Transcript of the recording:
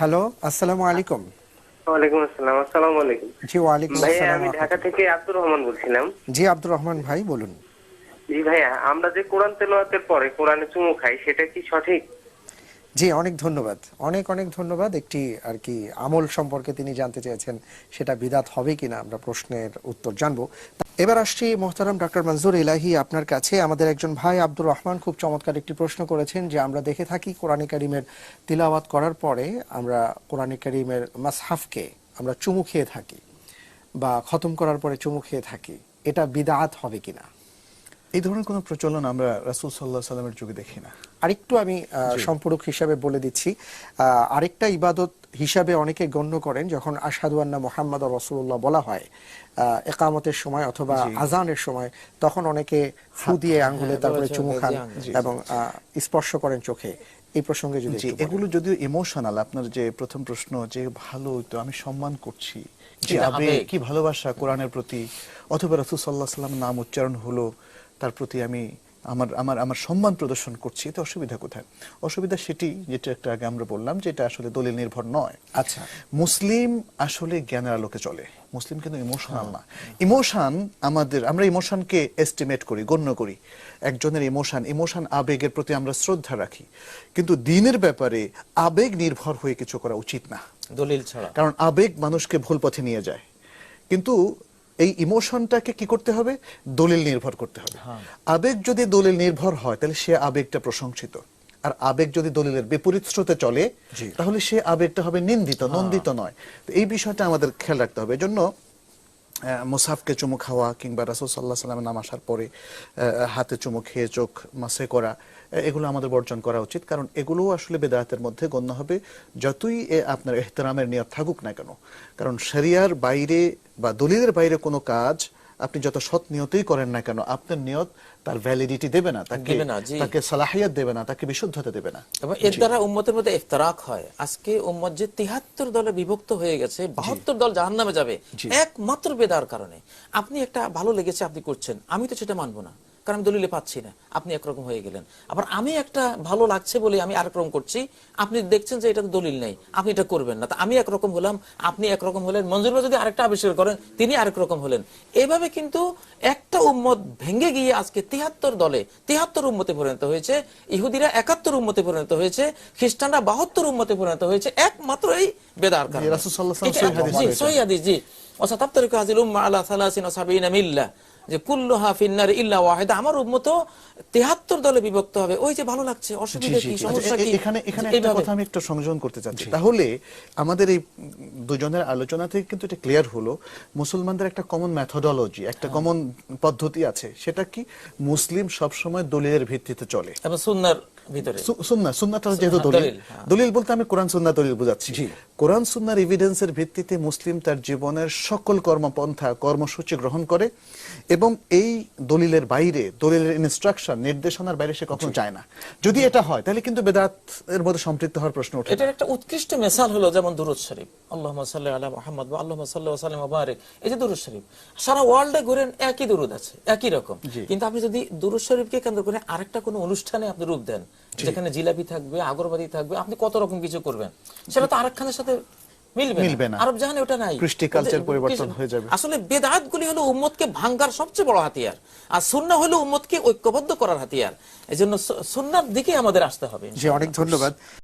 Hello আসসালামু আলাইকুম ওয়ালাইকুম আসসালাম আসসালামু আলাইকুম। জি ওয়ালাইকুম ভাইয়া আসসালাম আমি ঢাকা থেকে আব্দুর রহমান বলছিলাম। জি আব্দুর রহমান ভাই বলুন। জি ভাইয়া আমরা যে কোরআন তেলাওয়াতের পরে কোরআনে চুমু খাই সেটা কি সঠিক? জি, অনেক ধন্যবাদ। অনেক অনেক ধন্যবাদ একটি আর কি আমল সম্পর্কে তিনি জানতে চেয়েছেন, সেটা বিদাত হবে কিনা আমরা প্রশ্নের উত্তর জানব। এবার আসছি মোহতারাম ডক্টর মনজুর ইলাহি আপনার কাছে। আমাদের একজন ভাই আব্দুর রহমান খুব চমৎকার একটি প্রশ্ন করেছেন যে, আমরা দেখে থাকি কোরআনে কারিমের তিলাওয়াত করার পরে আমরা কোরআনে কারিমের মাসহাফকে আমরা চুমু খেয়ে থাকি বা খতম করার পরে চুমু খেয়ে থাকি, এটা বিদাত হবে কিনা? এই ধরনের কোনো প্রচলন আমরা রাসূল সাল্লাহ সাল্লামের যুগে দেখি না। আরেকটু আমি সম্পূরক হিসাবে বলে দিচ্ছি। আরেকটা ইবাদত হিসাবে অনেকে গণ্য করেন যখন আসাদু আন্না মোহাম্মদ রসুল্লাহ বলা হয় একামতের সময় অথবা আজানের সময় তখন অনেকে ফু দিয়ে আঙ্গুলে তারপরে চুমু খান এবং আহ, স্পর্শ করেন চোখে। এই প্রসঙ্গে যদি। এগুলো যদিও ইমোশনাল আপনার যে প্রথম প্রশ্ন যে ভালো তো আমি সম্মান করছি। যে আবেগ। কি ভালোবাসা কোরআনের প্রতি? অথবা রাসূল সাল্লাহ সাল্লাম নাম উচ্চারণ হলো তার প্রতি আমি আমার আমার আমার সম্মান প্রদর্শন করছি এতে অসুবিধা কোথায়? অসুবিধা সেটি যেটা একটা আগে আমরা বললাম যেটা আসলে দলিল নির্ভর নয়। আচ্ছা। মুসলিম আসলে জ্ঞানের আলোকে চলে। মুসলিম কিন্তু ইমোশনাল না। ইমোশন আমাদের আমরা ইমোশনকে এস্টিমেট করি গণ্য করি। একজনের ইমোশন ইমোশন আবেগের প্রতি আমরা শ্রদ্ধা রাখি। কিন্তু দিনের ব্যাপারে আবেগ নির্ভর হয়ে কিছু করা উচিত না। দলিল ছাড়া। কারণ আবেগ মানুষকে ভুল পথে নিয়ে যায়। কিন্তু এই ইমোশনটাকে কি করতে হবে? দলিল নির্ভর করতে হবে। আবেগ যদি দলিল নির্ভর হয় তাহলে সে আবেগটা প্রশংসিত। আর আবেগ যদি দলিলের বিপরীত স্রোতে চলে তাহলে সে আবেগটা হবে নিন্দিত নন্দিত নয়। তো এই বিষয়টা আমাদের খেয়াল রাখতে হবে। এজন্য মুসাফকে চুমু খাওয়া কিংবা রাসুল সাল্লাহ সাল্লামের নাম আসার পরে হাতে চুমু খেয়ে চোখ মাসে করা এগুলো আমাদের বর্জন করা উচিত। কারণ এগুলো আসলে বেদায়াতের মধ্যে গণ্য হবে, যতই এ আপনার এহতরামের নিয়ত থাকুক না কেন। কারণ শরিয়ার বাইরে বা দলিলের বাইরে কোনো কাজ আপনি যত সৎ নিয়তই করেন না কেন আপনার নিয়ত তার ভ্যালিডিটি দেবে না তাকে তাকে সালাহিয়াত দেবে না তাকে বিশুদ্ধতা দেবে না। এবং এর দ্বারা উম্মতের মধ্যে ইফতারাক হয়। আজকে উম্মত যে তিহাত্তর দলে বিভক্ত হয়ে গেছে বাহাত্তর দল জাহান নামে যাবে একমাত্র বেদার কারণে। আপনি একটা ভালো লেগেছে আপনি করছেন আমি তো সেটা মানবো না। কারণ আমি দলিলে পাচ্ছি না। আপনি একরকম হয়ে গেলেন। আবার আমি একটা ভালো লাগছে বলে আমি আরেক রকম করছি। আপনি দেখছেন যে এটা দলিল নেই। আপনি এটা করবেন না। তা আমি একরকম হলাম আপনি একরকম হলেন। মঞ্জুর যদি আরেকটা আবিষ্কার করেন তিনি আরেক রকম হলেন। এভাবে কিন্তু একটা উম্মত ভেঙে গিয়ে আজকে তিহাত্তর দলে তিহাত্তর উম্মতে পরিণত হয়েছে। ইহুদিরা একাত্তর উম্মতে পরিণত হয়েছে। খ্রিস্টানরা বাহাত্তর উম্মতে পরিণত হয়েছে। একমাত্র এই বেদার কারণে। জি, হাদিস, জি। ওয়াসাতাফতারিকু হাযিহিল উম্মাহ আলা সালাসিন মিল্লাহ। যে কুল্লুহা ফিন্নার ইল্লা ওয়াহিদা আমার উম্মত 73 দলে বিভক্ত হবে। ওই যে ভালো লাগছে অসুবিধা কি সমস্যা আচ্ছা, কি? এখানে এখানে একটা কথা আমি একটু সংযোজন করতে চাচ্ছি। তাহলে আমাদের এই দুজনের আলোচনা থেকে কিন্তু এটা ক্লিয়ার হলো মুসলমানদের একটা কমন মেথোডোলজি একটা হ্যাঁ। কমন পদ্ধতি আছে। সেটা কি? মুসলিম সব সময় দলিলের ভিত্তিতে চলে। এবং সুন্নাহর ভিতরে। সুন্নাহ সুন্নাহটা যেহেতু হ্যাঁ, দলিল। দলিল, হ্যাঁ। বলতে আমি কোরআন সুন্নাহ দলিল বুঝাচ্ছি। কোরআন সুন্নাহর এভিডেন্সের ভিত্তিতে মুসলিম তার জীবনের সকল কর্মপন্থা কর্মসূচি গ্রহণ করে এবং এই দলিলের বাইরে দলিলের ইনস্ট্রাকশন নির্দেশনার বাইরে সে কখনো যায় না। যদি এটা হয় তাহলে কিন্তু বেদাত এর মধ্যে সম্পৃক্ত হওয়ার প্রশ্ন ওঠে। এটার একটা উৎকৃষ্ট মেসাল হলো যেমন দুরুদ শরীফ। আল্লাহুম্মা সাল্লি আলা মুহাম্মদ ওয়া আল্লাহুম্মা সাল্লি ওয়া সাল্লিম ওয়া এই যে দুরুদ শরীফ সারা ওয়ার্ল্ডে ঘুরেন একই দুরুদ আছে একই রকম। কিন্তু আপনি যদি দুরুদ শরীফকে কেন্দ্র করে আরেকটা কোনো অনুষ্ঠানে আপনি রূপ দেন যেখানে জিলাপি থাকবে আগরবাতি থাকবে আপনি কত রকম কিছু করবেন সেটা তো আরেকখানের সাথে মিলবে মিলবে না। আরব জাহানে ওটা নাই। কৃষ্টি কালচার পরিবর্তন হয়ে যাবে। আসলে বেদাত গুলি হলো উম্মতকে ভাঙ্গার সবচেয়ে বড় হাতিয়ার। আর সুন্না হলো উম্মতকে ঐক্যবদ্ধ করার হাতিয়ার। এই জন্য সুন্নার দিকে আমাদের আসতে হবে জি অনেক ধন্যবাদ।